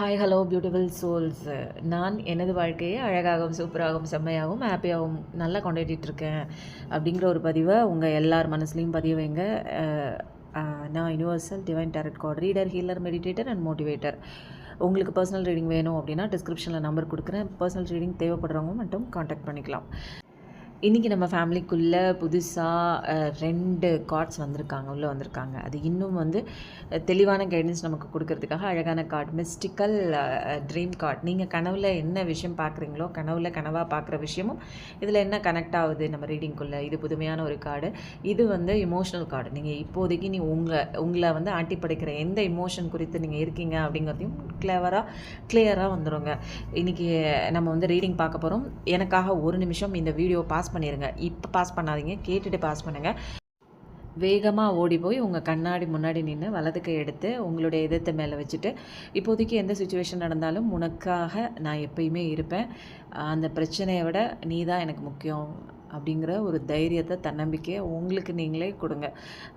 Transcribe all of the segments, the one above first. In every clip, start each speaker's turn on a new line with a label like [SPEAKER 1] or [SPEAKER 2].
[SPEAKER 1] Hi hello beautiful souls நான் எனது வாழ்க்கையை அழகாகவும் சூப்பராகவும் செம்மையாகவும் ஹாப்பியாகவும் நல்லா கொண்டாடிட்டுருக்கேன் அப்படிங்கிற ஒரு பதிவை உங்கள் எல்லார் மனசுலையும் பதிய வைங்க. நான் universal divine tarot card reader healer meditator and motivator உங்களுக்கு பர்சனல் ரீடிங் வேணும் அப்படின்னா டிஸ்கிரிப்ஷனில் நம்பர் கொடுக்குறேன். பர்சனல் ரீடிங் தேவைப்படுறவங்க மட்டும் காண்டாக்ட் பண்ணிக்கலாம். இன்றைக்கி நம்ம ஃபேமிலிக்குள்ளே புதுசாக ரெண்டு கார்ட்ஸ் வந்திருக்காங்க உள்ளே வந்திருக்காங்க. அது இன்னும் வந்து தெளிவான கைடன்ஸ் நமக்கு கொடுக்கறதுக்காக அழகான கார்டு மிஸ்டிக்கல் ட்ரீம் கார்டு நீங்கள் கனவில் என்ன விஷயம் பார்க்குறீங்களோ கனவில் கனவாக பார்க்குற விஷயமும் இதில் என்ன கனெக்ட் ஆகுது நம்ம ரீடிங்குள்ளே இது புதுமையான ஒரு கார்டு இது வந்து இமோஷனல் கார்டு நீங்கள் இப்போதைக்கு நீ உங்கள் உங்களை வந்து ஆட்டி படைக்கிற எந்த இமோஷன் குறித்து நீங்கள் இருக்கீங்க அப்படிங்கிறதையும் கிளவராக கிளியராக வந்துடுங்க இன்றைக்கி நம்ம வந்து ரீடிங் பார்க்க போகிறோம் எனக்காக ஒரு நிமிஷம் இந்த வீடியோ பாஸ் பண்ணிடுங்க இப்போ பாஸ் பண்ணாதீங்க. கேட்டுட்டு பாஸ் பண்ணுங்கள் வேகமாக ஓடி போய் உங்கள் கண்ணாடி முன்னாடி நின்று வலது கை எடுத்து உங்களுடைய இதத்தை மேலே வச்சுட்டு இப்போதைக்கு எந்த சுச்சுவேஷன் நடந்தாலும் உனக்காக நான் எப்பயுமே இருப்பேன். அந்த பிரச்சனையை விட நீ தான் எனக்கு முக்கியம். அப்படிங்கிற ஒரு தைரியத்தை தன்னம்பிக்கையை உங்களுக்கு நீங்களே கொடுங்க.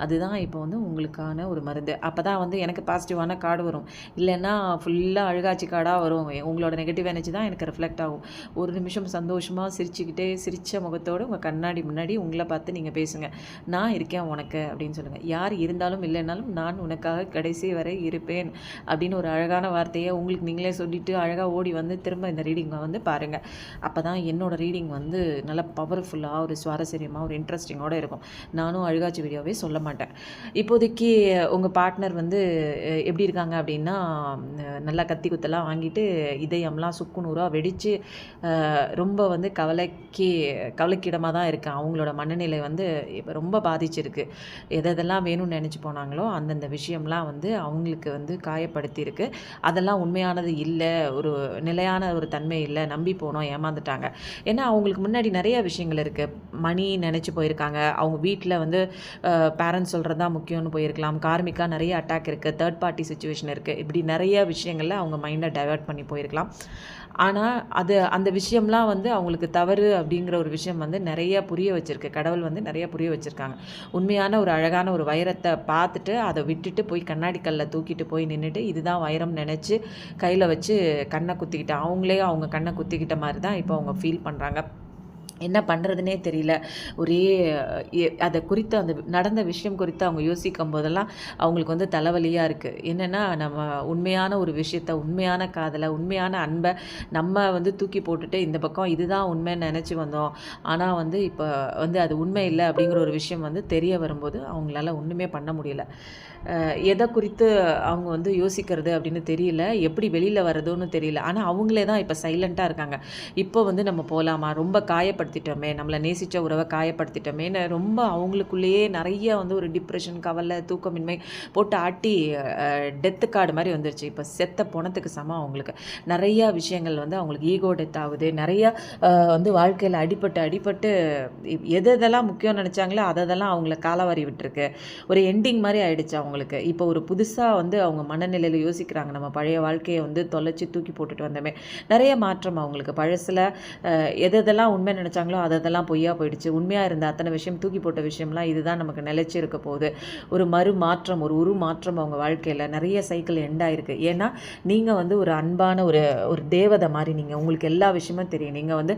[SPEAKER 1] அதுதான் இப்போ வந்து உங்களுக்கான ஒரு மருந்து. அப்போ தான் வந்து எனக்கு பாசிட்டிவான கார்டு வரும். இல்லைன்னா ஃபுல்லாக அழுகாச்சி கார்டாக வரும். உங்களோட நெகட்டிவ் எனர்ஜி தான் எனக்கு ரிஃப்ளெக்ட் ஆகும். ஒரு நிமிஷம் சந்தோஷமாக சிரிச்சுக்கிட்டே சிரித்த முகத்தோடு உங்கள் கண்ணாடி முன்னாடி உங்களை பார்த்து நீங்கள் பேசுங்க. நான் இருக்கேன் உனக்கு அப்படின்னு சொல்லுங்கள் யார் இருந்தாலும் இல்லைனாலும் நான் உனக்காக கடைசி வரை இருப்பேன் அப்படின்னு ஒரு அழகான வார்த்தையை உங்களுக்கு நீங்களே சொல்லிட்டு அழகாக ஓடி வந்து திரும்ப இந்த ரீடிங்கை வந்து பாருங்கள் அப்போ தான் என்னோடய ரீடிங் வந்து நல்லா பவர்ஃபுல் பவர்ஃபுல்லாக ஒரு சுவாரஸ்யமாக ஒரு இன்ட்ரெஸ்டிங்கோடு இருக்கும். நானும் அழுகாச்சி வீடியோவே சொல்ல மாட்டேன். இப்போதைக்கு உங்கள் பார்ட்னர் வந்து எப்படி இருக்காங்க அப்படின்னா நல்லா கத்தி குத்தெல்லாம் வாங்கிட்டு இதயம்லாம் சுக்குநூறாக வெடித்து ரொம்ப வந்து கவலைக்கு கவலைக்கிடமாக தான் இருக்கேன் அவங்களோட மனநிலை வந்து இப்போ ரொம்ப பாதிச்சிருக்கு. எதெல்லாம் வேணும்னு நினச்சி போனாங்களோ அந்தந்த விஷயம்லாம் வந்து அவங்களுக்கு வந்து காயப்படுத்தியிருக்கு. அதெல்லாம் உண்மையானது இல்லை. ஒரு நிலையான ஒரு தன்மை இல்லை. நம்பி போனோம் ஏமாந்துட்டாங்க. ஏன்னா அவங்களுக்கு முன்னாடி நிறைய விஷயங்கள் இருக்குது மணி நினச்சி போயிருக்காங்க. அவங்க வீட்டில் வந்து பேரண்ட்ஸ் சொல்கிறது தான் முக்கியம்னு போயிருக்கலாம். கார்மிக்காக நிறைய அட்டாக் இருக்குது தேர்ட் பார்ட்டி சுச்சுவேஷன் இருக்குது இப்படி நிறைய விஷயங்களில் அவங்க மைண்டை டைவெர்ட் பண்ணி போயிருக்கலாம். ஆனால் அது அந்த விஷயம்லாம் வந்து அவங்களுக்கு தவறு அப்படிங்கிற ஒரு விஷயம் வந்து நிறைய புரிய வச்சுருக்கு. கடவுள் வந்து நிறைய புரிய வச்சுருக்காங்க. உண்மையான ஒரு அழகான ஒரு வைரத்தை பார்த்துட்டு அதை விட்டுட்டு போய் கண்ணாடி கல்லை தூக்கிட்டு போய் நின்றுட்டு இதுதான் வைரம் நினச்சி கையில் வச்சு கண்ணை குத்திக்கிட்டு அவங்களே அவங்க கண்ணை குத்திக்கிட்ட மாதிரி தான் இப்போ அவங்க ஃபீல் பண்ணுறாங்க என்ன பண்ணுறதுனே தெரியல. ஒரே அதை குறித்து அந்த நடந்த விஷயம் குறித்து அவங்க யோசிக்கும் போதெல்லாம் அவங்களுக்கு வந்து தலைவலியாக இருக்குது என்னென்னா நம்ம உண்மையான ஒரு விஷயத்த உண்மையான காதலை உண்மையான அன்பை நம்ம வந்து தூக்கி போட்டுட்டு இந்த பக்கம் இதுதான் உண்மைன்னு நினச்சி வந்தோம். ஆனால் வந்து இப்போ வந்து அது உண்மை இல்லை அப்படிங்கிற ஒரு விஷயம் வந்து தெரிய வரும்போது அவங்களால ஒன்றுமே பண்ண முடியல. எதை குறித்து அவங்க வந்து யோசிக்கிறது அப்படின்னு தெரியல. எப்படி வெளியில் வர்றதுன்னு தெரியல. ஆனால் அவங்களே தான் இப்போ சைலண்ட்டாக இருக்காங்க. இப்போ வந்து நம்ம போகலாமா ரொம்ப காயப்படுத்திட்டோமே. நம்மளை நேசித்த உறவை காயப்படுத்திட்டோமேன்னு ரொம்ப அவங்களுக்குள்ளேயே நிறைய வந்து ஒரு டிப்ரெஷன் கவலை தூக்கமின்மை போட்டு ஆட்டி டெத்து கார்டு மாதிரி வந்துருச்சு. இப்போ செத்த போனத்துக்கு சமம் அவங்களுக்கு. நிறையா விஷயங்கள் வந்து அவங்களுக்கு ஈகோ டெத் ஆகுது. நிறையா வந்து வாழ்க்கையில் அடிபட்டு அடிபட்டு எது எதெல்லாம் முக்கியம் நினச்சாங்களோ அதெல்லாம் அவங்கள காலவாரி விட்டுருக்கு. ஒரு எண்டிங் மாதிரி ஆயிடுச்சு அவங்களுக்கு. இப்போ ஒரு புதுசாக வந்து அவங்க மனநிலையில் யோசிக்கிறாங்க. நம்ம பழைய வாழ்க்கையை வந்து தொலைச்சி தூக்கி போட்டுட்டு வந்தோமே. நிறைய மாற்றம் அவங்களுக்கு. பழசில் எதெல்லாம் உண்மை நினச்சாங்களோ அதெல்லாம் பொய்யா போயிடுச்சு. உண்மையாக இருந்த அத்தனை விஷயம் தூக்கி போட்ட விஷயம்லாம் இதுதான் நமக்கு நிலச்சி இருக்க போகுது. ஒரு மறு மாற்றம் ஒரு உரு மாற்றம் அவங்க வாழ்க்கையில் நிறைய சைக்கிள் எண்ட் ஆகிருக்கு ஏன்னா நீங்கள் வந்து ஒரு அன்பான ஒரு ஒரு தேவதை மாதிரி நீங்கள் உங்களுக்கு எல்லா விஷயமும் தெரியும். நீங்கள் வந்து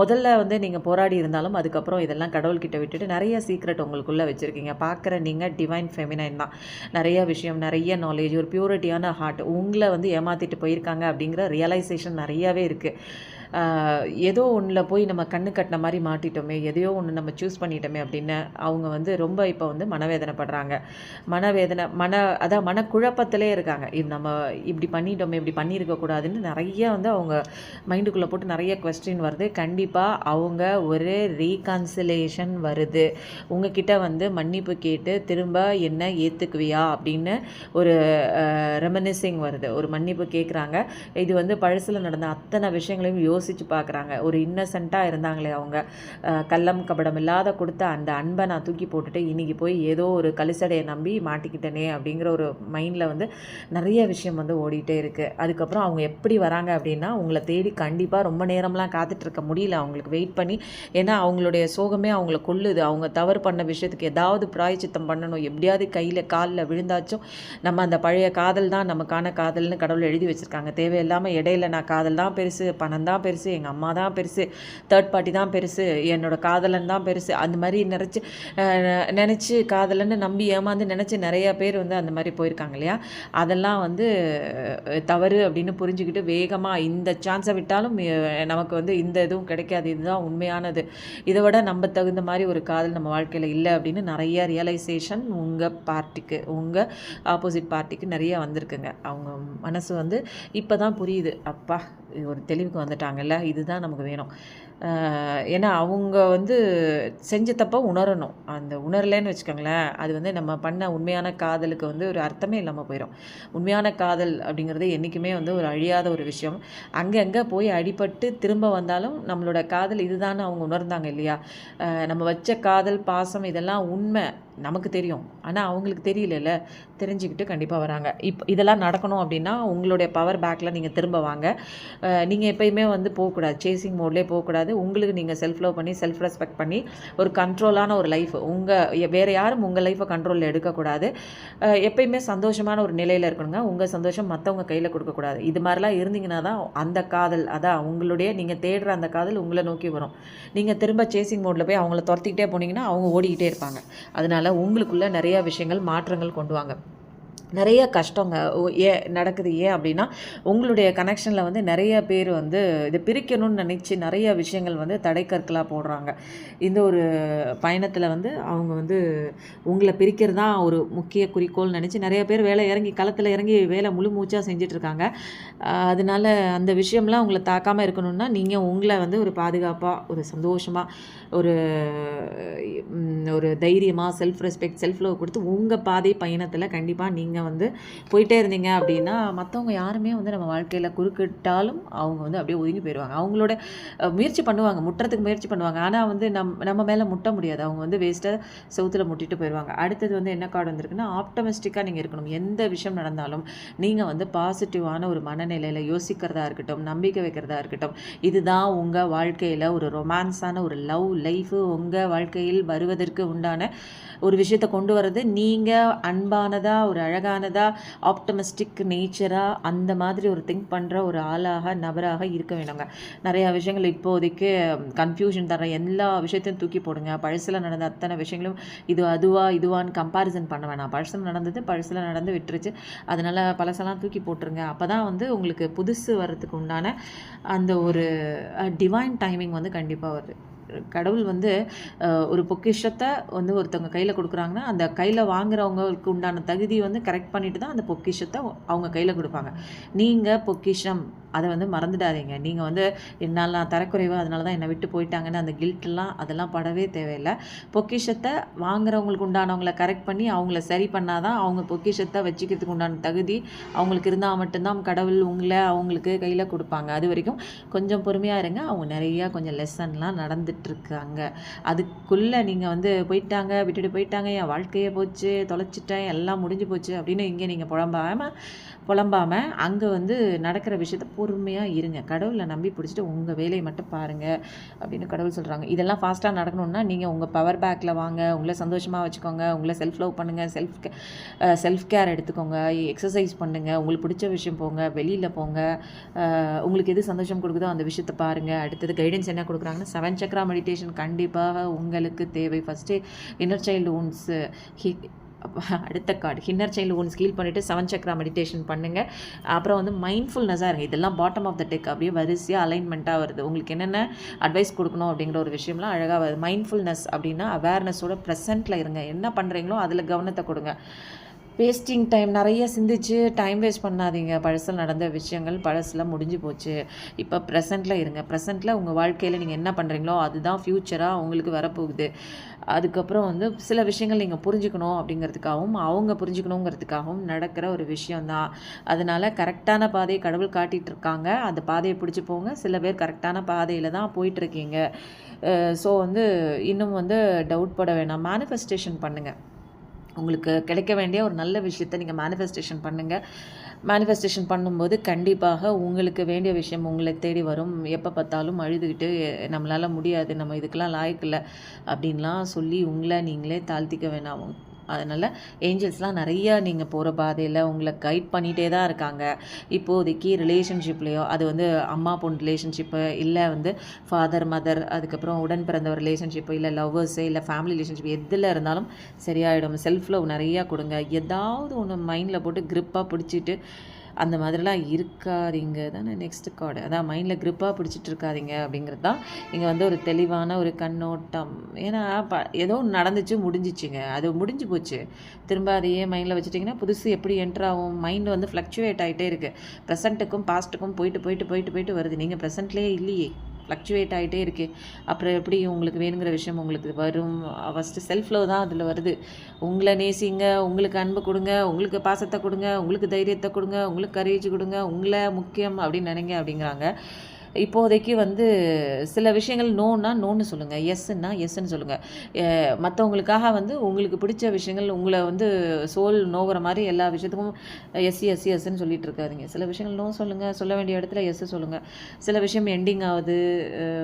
[SPEAKER 1] முதல்ல வந்து நீங்கள் போராடி இருந்தாலும் அதுக்கப்புறம் இதெல்லாம் கடவுள்கிட்ட விட்டுட்டு நிறைய சீக்ரெட் உங்களுக்குள்ளே வச்சுருக்கீங்க. பார்க்குற நீங்கள் டிவைன் ஃபெமினைன் தான். நிறைய விஷயம் நிறைய நாலேஜ் ஒரு பியூரிட்டியான ஹார்ட் உங்களை வந்து ஏமாற்றிட்டு போயிருக்காங்க அப்படிங்கிற ரியலைசேஷன் நிறையவே இருக்குது ஏதோ ஒன்றில் போய் நம்ம கண்ணு கட்டின மாதிரி மாட்டிட்டோமே எதையோ ஒன்று நம்ம சூஸ் பண்ணிட்டோமே அப்படின்னு அவங்க வந்து ரொம்ப இப்போ வந்து மனவேதனைப்படுறாங்க. மனவேதனை மன அதான் மனக்குழப்பத்திலே இருக்காங்க. இது நம்ம இப்படி பண்ணிட்டோமே இப்படி பண்ணியிருக்க கூடாதுன்னு நிறைய வந்து அவங்க மைண்டுக்குள்ளே போட்டு நிறைய கொஸ்டின் வருது. கண்டிப்பாக அவங்க ஒரு ரீகன்சிலேஷன் வருது. உங்ககிட்ட வந்து மன்னிப்பு கேட்டு திரும்ப என்ன ஏற்றுக்குவியா அப்படின்னு ஒரு ரெமனிசிங் வருது. ஒரு மன்னிப்பு கேட்குறாங்க இது வந்து பழசில் நடந்த அத்தனை விஷயங்களையும் யோ யோசித்து பார்க்குறாங்க. ஒரு இன்னசென்ட்டாக இருந்தாங்களே அவங்க. கள்ளம் கபடம் இல்லாத கொடுத்த அந்த அன்பை நான் தூக்கி போட்டுட்டு இன்றைக்கி போய் ஏதோ ஒரு கலிசடையை நம்பி மாட்டிக்கிட்டேனே அப்படிங்கிற ஒரு மைண்டில் வந்து நிறைய விஷயம் வந்து ஓடிட்டே இருக்குது அதுக்கப்புறம் அவங்க எப்படி வராங்க அப்படின்னா உங்களை தேடி கண்டிப்பாக ரொம்ப நேரம்லாம் காத்துட்ருக்க முடியல. அவங்களுக்கு வெயிட் பண்ணி ஏன்னா அவங்களுடைய சோகமே அவங்கள கொல்லுது. அவங்க தவறு பண்ண விஷயத்துக்கு ஏதாவது பிராயச்சித்தம் பண்ணணும். எப்படியாவது கையில் காலில் விழுந்தாச்சும் நம்ம அந்த பழைய காதல் தான் நமக்கான காதல்னு கடவுள் எழுதி வச்சுருக்காங்க. தேவையில்லாமல் இடையில நான் காதல் தான் பெருசு பணம் தான் பெருசு எங்கள் அம்மா தான் பெருசு தேர்ட் பார்ட்டி தான் பெருசு என்னோட காதலன் தான் பெருசு அந்த மாதிரி நினச்சி நினச்சி காதலன்னு நம்பி ஏமாந்து நினச்சி நிறைய பேர் வந்து அந்த மாதிரி போயிருக்காங்க இல்லையா? அதெல்லாம் வந்து தவறு அப்படின்னு புரிஞ்சுக்கிட்டு வேகமாக இந்த சான்ஸை விட்டாலும் நமக்கு வந்து இந்த இதுவும் கிடைக்காது இதுதான் உண்மையானது. இதை விட நம்ம தகுந்த மாதிரி ஒரு காதல் நம்ம வாழ்க்கையில் இல்லை அப்படின்னு நிறைய ரியலைசேஷன் உங்கள் பார்ட்டிக்கு உங்கள் ஆப்போசிட் பார்ட்டிக்கு நிறைய வந்திருக்குங்க. அவங்க மனசு வந்து இப்போ தான் புரியுது அப்பா ஒரு தெளிவுக்கு வந்துட்டாங்கல்ல இதுதான் நமக்கு வேணும். ஏன்னா அவங்க வந்து செஞ்ச தப்பை உணரணும். அந்த உணரலைன்னு வச்சுக்கோங்களேன் அது வந்து நம்ம பண்ண உண்மையான காதலுக்கு வந்து ஒரு அர்த்தமே இல்லாமல் போயிடும் உண்மையான காதல் அப்படிங்கிறது என்றைக்குமே வந்து ஒரு அழியாத ஒரு விஷயம். அங்கங்கே போய் அடிபட்டு திரும்ப வந்தாலும் நம்மளோட காதல் இதுதான் அவங்க உணர்ந்தாங்க இல்லையா? நம்ம வச்ச காதல் பாசம் இதெல்லாம் உண்மை. நமக்கு தெரியும். ஆனால் அவங்களுக்கு தெரியலல்ல. தெரிஞ்சுக்கிட்டு கண்டிப்பாக வராங்க. இப்போ இதெல்லாம் நடக்கணும் அப்படின்னா உங்களுடைய பவர் பேக்கில் நீங்கள் திரும்ப வாங்க. நீங்கள் எப்பயுமே வந்து போகக்கூடாது. சேசிங் மோட்லேயே போகக்கூடாது. உங்களுக்கு நீங்கள் செல்ஃப் லவ் பண்ணி செல்ஃப் ரெஸ்பெக்ட் பண்ணி ஒரு கண்ட்ரோலான ஒரு லைஃப் உங்கள் வேறு யாரும் உங்கள் லைஃப்பை கண்ட்ரோலில் எடுக்கக்கூடாது. எப்பயுமே சந்தோஷமான ஒரு நிலையில் இருக்கணுங்க. உங்கள் சந்தோஷம் மற்றவங்க கையில் கொடுக்கக்கூடாது. இது மாதிரிலாம் இருந்தீங்கன்னா தான் அந்த காதல் அதான் உங்களுடைய நீங்கள் தேடுற அந்த காதல் உங்களை நோக்கி வரும். நீங்கள் திரும்ப சேசிங் மோடில் போய் அவங்கள துரத்திக்கிட்டே போனீங்கன்னா அவங்க ஓடிக்கிட்டே இருப்பாங்க. அதனால் உங்களுக்குள்ள நிறைய விஷயங்கள் மாற்றங்கள் கொண்டு வாங்க. நிறைய கஷ்டங்க. ஓ- ஏன் நடக்குது ஏன் அப்படின்னா உங்களுடைய கனெக்ஷனில் வந்து நிறைய பேர் வந்து இதை பிரிக்கணும்னு நினச்சி நிறைய விஷயங்கள் வந்து தடைக்கற்களாக போடுறாங்க. இந்த ஒரு பயணத்தில் வந்து அவங்க வந்து உங்களை பிரிக்கிறது தான் ஒரு முக்கிய குறிக்கோள் நினச்சி நிறைய பேர் வேலை இறங்கி களத்தில் இறங்கி வேலை முழு மூச்சாக செஞ்சிட்ருக்காங்க அதனால அந்த விஷயம்லாம் உங்களை தாக்காமல் இருக்கணும்னா நீங்கள் உங்களை வந்து ஒரு பாதுகாப்பாக ஒரு சந்தோஷமாக ஒரு ஒரு தைரியமாக செல்ஃப் ரெஸ்பெக்ட் செல்ஃப் லவ் கொடுத்து உங்கள் பாதை பயணத்தில் கண்டிப்பாக நீங்கள் வந்து போயிட்டே இருந்தீங்க அப்படின்னா மற்றவங்க யாருமே வந்து நம்ம வாழ்க்கையில் குறுக்கிட்டாலும் அவங்க வந்து அப்படியே ஒதுங்கி போயிடுவாங்க அவங்களோட முயற்சி பண்ணுவாங்க. முட்டுறதுக்கு முயற்சி பண்ணுவாங்க. ஆனால் வந்து நம் நம்ம மேலே முட்ட முடியாது. அவங்க வந்து வேஸ்ட்டாக சவுத்தில் முட்டிட்டு போயிடுவாங்க அடுத்தது வந்து என்ன கார்டு வந்திருக்குன்னா ஆப்டமிஸ்டிக்காக நீங்கள் இருக்கணும். எந்த விஷயம் நடந்தாலும் நீங்கள் வந்து பாசிட்டிவான ஒரு மனநிலையில் யோசிக்கிறதா இருக்கட்டும் நம்பிக்கை வைக்கிறதா இருக்கட்டும் இதுதான் உங்கள் வாழ்க்கையில் ஒரு ரொமான்ஸான ஒரு லவ் லைஃபு உங்கள் வாழ்க்கையில் வருவதற்கு உண்டான ஒரு விஷயத்தை கொண்டு வர்றது. நீங்கள் அன்பானதாக ஒரு அழகானதாக ஆப்டமிஸ்டிக் நேச்சராக அந்த மாதிரி ஒரு திங்க் பண்ணுற ஒரு ஆளாக நபராக இருக்க வேணுங்க. நிறையா விஷயங்கள் இப்போதைக்கு கன்ஃபியூஷன் தர எல்லா விஷயத்தையும் தூக்கி போடுங்க. பழசில் நடந்த அத்தனை விஷயங்களும் இது அதுவா இதுவான்னு கம்பேரிசன் பண்ண வேணாம். பழசில் நடந்தது பழசில் நடந்து விட்டுருச்சு. அதனால் பழசெல்லாம் தூக்கி போட்டுருங்க. அப்போ தான் வந்து உங்களுக்கு புதுசு வர்றதுக்கு உண்டான அந்த ஒரு டிவைன் டைமிங் வந்து கண்டிப்பாக வருது. கடவுள் வந்து ஒரு பொக்கிஷத்தை வந்து ஒருத்தவங்க கையில் கொடுக்குறாங்கன்னா அந்த கையில் வாங்குறவங்களுக்கு உண்டான தகுதி வந்து கரெக்ட் பண்ணிட்டு தான் அந்த பொக்கிஷத்தை அவங்க கையில் கொடுப்பாங்க. நீங்கள் பொக்கிஷம். அதை வந்து மறந்துடாதீங்க. நீங்கள் வந்து என்னால் நான் தரக்குறைவு அதனால தான் என்னை விட்டு போயிட்டாங்கன்னு அந்த கில்ட்டெல்லாம் அதெல்லாம் படவே தேவையில்லை. பொக்கிஷத்தை வாங்குறவங்களுக்கு உண்டானவங்களை கரெக்ட் பண்ணி அவங்கள சரி பண்ணாதான் அவங்க பொக்கிஷத்தை வச்சுக்கிறதுக்கு உண்டான தகுதி அவங்களுக்கு இருந்தால் மட்டும்தான் கடவுள் உங்களை அவங்களுக்கு கையில் கொடுப்பாங்க. அது வரைக்கும் கொஞ்சம் பொறுமையாக இருங்க. அவங்க நிறையா கொஞ்சம் லெசன்லாம் நடந்துட்டு இருக்காங்க அதுக்குள்ளே நீங்கள் வந்து போயிட்டாங்க விட்டுட்டு போயிட்டாங்க என் வாழ்க்கையே போச்சு தொலைச்சிட்டேன் எல்லாம் முடிஞ்சு போச்சு அப்படின்னு இங்கே நீங்கள் புலம்பாமல் புலம்பாமல் அங்கே வந்து நடக்கிற விஷயத்த பொறுமையாக இருங்க. கடவுளை நம்பி பிடிச்சிட்டு உங்கள் வேலையை மட்டும் பாருங்கள் அப்படின்னு கடவுள் சொல்கிறாங்க இதெல்லாம் ஃபாஸ்ட்டாக நடக்கணும்னா நீங்கள் உங்கள் பவர் பேக்கில் வாங்க உங்களை சந்தோஷமாக வச்சுக்கோங்க உங்களை செல்ஃப் லவ் பண்ணுங்கள் செல்ஃப் செல்ஃப் கேர் எடுத்துக்கோங்க எக்ஸசைஸ் பண்ணுங்கள் உங்களுக்கு பிடிச்ச விஷயம் போங்க வெளியில் போங்க உங்களுக்கு எது சந்தோஷம் கொடுக்குதோ அந்த விஷயத்தை பாருங்கள் அடுத்தது கைடன்ஸ் என்ன கொடுக்குறாங்கன்னா செவன் சக்ரா மெடிடேஷன் கண்டிப்பாக உங்களுக்கு தேவை. ஃபஸ்ட்டு இன்னர் சைல்டு ஊன்ஸு ஹி அடுத்த card inner child one skill பண்ணிவிட்டு செவன் சக்ரா மெடிடேஷன் பண்ணுங்கள் அப்புறம் வந்து மைண்ட்ஃபுல்னஸாக இருங்க. இதெல்லாம் பாட்டம் ஆஃப் த டெக் அப்படியே வரிசையாக அலைன்மெண்ட்டாக வருது. உங்களுக்கு என்னென்ன அட்வைஸ் கொடுக்கணும் அப்படிங்கிற ஒரு விஷயம்லாம் அழகாக வருது. மைண்ட்ஃபுல்னஸ் அப்படின்னா அவேர்னஸோட ப்ரெசென்ட்டில் இருங்க. என்ன பண்ணுறீங்களோ அதில் கவனத்தை கொடுங்க. வேஸ்டிங் டைம் நிறைய சிந்திச்சு டைம் வேஸ்ட் பண்ணாதீங்க. பழசில் நடந்த விஷயங்கள் பழசில் முடிஞ்சு போச்சு. இப்போ ப்ரெசண்ட்டில் இருங்க. ப்ரெசண்ட்டில் உங்கள் வாழ்க்கையில் நீங்கள் என்ன பண்ணுறீங்களோ அதுதான் ஃப்யூச்சராக உங்களுக்கு வரப்போகுது. அதுக்கப்புறம் வந்து சில விஷயங்கள் நீங்கள் புரிஞ்சுக்கணும் அப்படிங்கிறதுக்காகவும் அவங்க புரிஞ்சுக்கணுங்கிறதுக்காகவும் நடக்கிற ஒரு விஷயந்தான் அதனால் கரெக்டான பாதையை கடவுள் காட்டிகிட்டு இருக்காங்க. அந்த பாதையை பிடிச்சி போங்க. சில பேர் கரெக்டான பாதையில் தான் போயிட்டுருக்கீங்க ஸோ வந்து இன்னும் வந்து டவுட் பட வேணாம். மேனிஃபெஸ்டேஷன் பண்ணுங்கள் உங்களுக்கு கிடைக்க வேண்டிய ஒரு நல்ல விஷயத்த நீங்கள் மேனிஃபெஸ்டேஷன் பண்ணுங்கள் மேனிஃபெஸ்டேஷன் பண்ணும்போது கண்டிப்பாக உங்களுக்கு வேண்டிய விஷயம் உங்களை தேடி வரும். எப்போ பார்த்தாலும் அழுதுகிட்டு நம்மளால் முடியாது நம்ம இதுக்கெல்லாம் லாய்க்கில்லை அப்படின்லாம் சொல்லி உங்களை நீங்களே தாழ்த்திக்க வேணாம். அதனால் ஏஞ்சல்ஸ்லாம் நிறையா நீங்கள் போகிற பாதையில் உங்களை கைட் பண்ணிகிட்டே தான் இருக்காங்க. இப்போதைக்கு ரிலேஷன்ஷிப்லேயோ அது வந்து அம்மா பொண்ணு ரிலேஷன்ஷிப்பு இல்லை வந்து ஃபாதர் மதர் அதுக்கப்புறம் உடன் பிறந்த ஒரு ரிலேஷன்ஷிப்பு இல்லை லவ்வர்ஸு இல்லை ஃபேமிலி ரிலேஷன்ஷிப் எதில் இருந்தாலும் சரியாயிடும். செல்ஃப் லவ் நிறையா கொடுங்க. ஏதாவது ஒன்று மைண்டில் போட்டு க்ரிப்பாக பிடிச்சிட்டு அந்த மாதிரிலாம் இருக்காதீங்க. தானே நெக்ஸ்ட் கார்டு அதான் மைண்டில் க்ரிப்பாக பிடிச்சிட்டு இருக்காதிங்க அப்படிங்கிறது தான் இங்கே வந்து ஒரு தெளிவான ஒரு கண்ணோட்டம். ஏன்னா ப ஏதோ ஒன்று நடந்துச்சு முடிஞ்சிச்சுங்க. அது முடிஞ்சு போச்சு. திரும்ப அதையே மைண்டில் வச்சுட்டிங்கன்னா புதுசு எப்படி என்ட்ரு ஆகும்? மைண்ட் வந்து ஃப்ளக்சுவேட் ஆகிட்டே இருக்குது ப்ரெசண்ட்டுக்கும் பாஸ்ட்டுக்கும் போயிட்டு போயிட்டு போயிட்டு போயிட்டு வருது. நீங்கள் ப்ரெசண்ட்லேயே இல்லையே. ஃப்ளக்சுவேட் ஆகிட்டே இருக்குது அப்புறம் எப்படி உங்களுக்கு வேணுங்கிற விஷயம் உங்களுக்கு வரும். ஃபஸ்ட்டு செல்ஃப் லவ் தான் அதில் வருது. உங்களை நேசிங்க உங்களுக்கு அன்பு கொடுங்க உங்களுக்கு பாசத்தை கொடுங்க உங்களுக்கு தைரியத்தை கொடுங்க உங்களுக்கு கரேஜ் கொடுங்க உங்களை முக்கியம் அப்படின்னு நினைங்க அப்படிங்கிறாங்க. இப்போதைக்கு வந்து சில விஷயங்கள் நோன்னா நோன்னு சொல்லுங்கள் எஸ்ன்னா எஸ்ன்னு சொல்லுங்கள் மற்றவங்களுக்காக வந்து உங்களுக்கு பிடிச்ச விஷயங்கள் உங்களை வந்து சோல் நோகிற மாதிரி எல்லா விஷயத்துக்கும் எஸ் எஸ்சி எஸ்ன்னு சொல்லிட்டு இருக்காதிங்க. சில விஷயங்கள் நோ சொல்லுங்கள் சொல்ல வேண்டிய இடத்துல எஸ் சொல்லுங்கள் சில விஷயம் எண்டிங் ஆகுது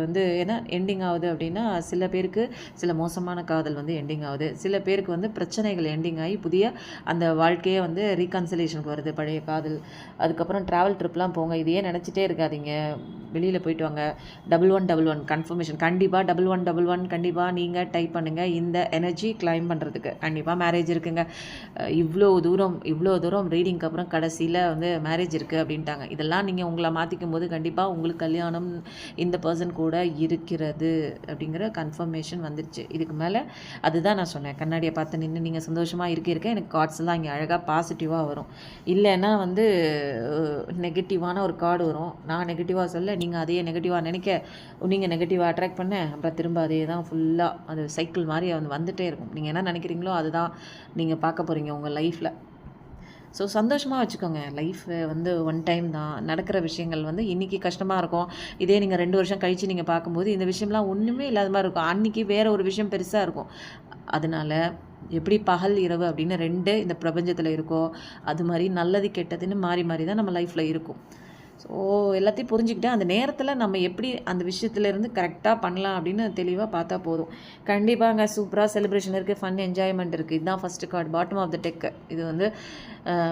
[SPEAKER 1] வந்து ஏன்னா எண்டிங் ஆகுது அப்படின்னா சில பேருக்கு சில மோசமான காதல் வந்து எண்டிங் ஆகுது. சில பேருக்கு வந்து பிரச்சனைகள் எண்டிங் ஆகி புதிய அந்த வாழ்க்கையே வந்து ரீகன்சிலேஷனுக்கு வருது. பழைய காதல் அதுக்கப்புறம் ட்ராவல் ட்ரிப்லாம் போங்க. இதையே நினச்சிட்டே இருக்காதிங்க. வெளியில் போயிட்டு வாங்க. Double one double one confirmation கண்டிப்பாக டபுள் ஒன் டபுள் ஒன் கண்டிப்பாக நீங்கள் டைப் பண்ணுங்கள் இந்த எனர்ஜி கிளைம் பண்ணுறதுக்கு கண்டிப்பாக மேரேஜ் இருக்குங்க. இவ்வளோ தூரம் இவ்வளோ தூரம் ரீடிங்க்கு அப்புறம் கடைசியில் வந்து மேரேஜ் இருக்குது அப்படின்ட்டாங்க. இதெல்லாம் நீங்கள் உங்களை மாற்றிக்கும் போது கண்டிப்பாக உங்களுக்கு கல்யாணம் இந்த பர்சன் கூட இருக்கிறது அப்படிங்கிற கன்ஃபர்மேஷன் வந்துடுச்சு இதுக்கு மேலே அதுதான் நான் சொன்னேன். கண்ணாடியை பார்த்து நின்று நீங்கள் சந்தோஷமாக இருக்க இருக்க எனக்கு கார்ட்ஸ் எல்லாம் இங்கே அழகாக பாசிட்டிவாக வரும். இல்லைன்னா வந்து நெகட்டிவான ஒரு கார்டு வரும். நான் நெகட்டிவாக சொல்ல நீங்கள் அதையே நெகட்டிவாக நினைக்க நீங்கள் நெகட்டிவாக அட்ராக்ட் பண்ண அப்புறம் திரும்ப அதே தான் ஃபுல்லாக அது சைக்கிள் மாதிரி வந்து வந்துகிட்டே இருக்கும். நீங்கள் என்ன நினைக்கிறீங்களோ அதுதான் நீங்கள் பார்க்க போகிறீங்க உங்கள் லைஃப்பில் ஸோ சந்தோஷமாக வச்சுக்கோங்க. லைஃப் வந்து ஒன் டைம் தான். நடக்கிற விஷயங்கள் வந்து இன்றைக்கி கஷ்டமாக இருக்கும். இதே நீங்கள் ரெண்டு வருஷம் கழித்து நீங்கள் பார்க்கும்போது இந்த விஷயம்லாம் ஒன்றுமே இல்லாத மாதிரி இருக்கும். அன்றைக்கி வேறு ஒரு விஷயம் பெருசாக இருக்கும். அதனால் எப்படி பகல் இரவு அப்படின்னு ரெண்டு இந்த பிரபஞ்சத்தில் இருக்கோ அது மாதிரி நல்லது கெட்டதுன்னு மாறி மாறி தான் நம்ம லைஃப்பில் இருக்கும். ஸோ எல்லாத்தையும் புரிஞ்சுக்கிட்டு அந்த நேரத்தில் நம்ம எப்படி அந்த விஷயத்துலேருந்து கரெக்டாக பண்ணலாம் அப்படின்னு தெளிவாக பார்த்தா போதும். கண்டிப்பாங்க சூப்பராக செலிப்ரேஷன் இருக்குது ஃபன் என்ஜாய்மெண்ட் இருக்குது இதுதான் first card bottom of the deck இது வந்து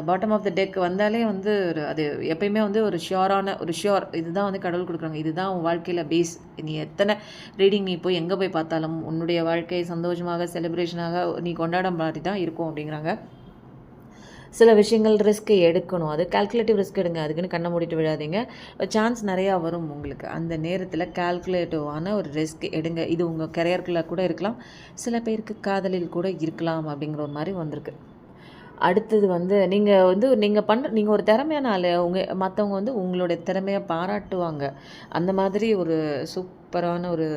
[SPEAKER 1] பாட்டம் ஆஃப் த டெக் வந்தாலே வந்து ஒரு அது எப்பயுமே வந்து ஒரு ஷியோரான ஒரு ஷியோர் இதுதான் வந்து கடவுள் கொடுக்குறாங்க. இதுதான் உன் வாழ்க்கையில் பேஸ் நீ எத்தனை ரீடிங் நீ போய் எங்கே போய் பார்த்தாலும் உன்னுடைய வாழ்க்கையை சந்தோஷமாக செலிப்ரேஷனாக நீ கொண்டாட மாதிரி தான் இருக்கும் அப்படிங்கிறாங்க. சில விஷயங்கள் ரிஸ்க் எடுக்கணும். அது கால்குலேட்டிவ் ரிஸ்க் எடுங்க. அதுக்குன்னு கண்ணை மூடிட்டு விடாதீங்க சான்ஸ் நிறையா வரும் உங்களுக்கு. அந்த நேரத்தில் கால்குலேட்டிவான ஒரு ரிஸ்க் எடுங்க. இது உங்கள் கரியருக்குள்ளே கூட இருக்கலாம். சில பேருக்கு காதலில் கூட இருக்கலாம் அப்படிங்கிற ஒரு மாதிரி வந்திருக்கு. அடுத்தது வந்து நீங்கள் வந்து நீங்கள் பண்ணுற நீங்கள் ஒரு திறமையான ஆள். உங்கள் மற்றவங்க வந்து உங்களுடைய திறமையை பாராட்டுவாங்க. அந்த மாதிரி ஒரு சூப்பரான ஒரு